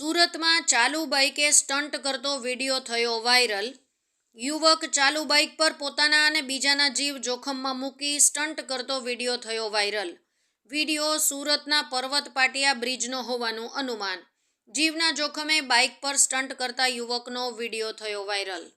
સુરતમાં ચાલુ બાઇકે સ્ટન્ટ કરતો વીડિયો થયો વાયરલ. યુવક ચાલુ બાઇક પર પોતાના અને બીજાના જીવ જોખમમાં મૂકી સ્ટન્ટ કરતો વીડિયો થયો વાયરલ. વીડિયો સુરતના પર્વત પાટિયા બ્રિજનો હોવાનું અનુમાન. જીવના જોખમે બાઇક પર સ્ટન્ટ કરતા યુવકનો વીડિયો થયો વાયરલ.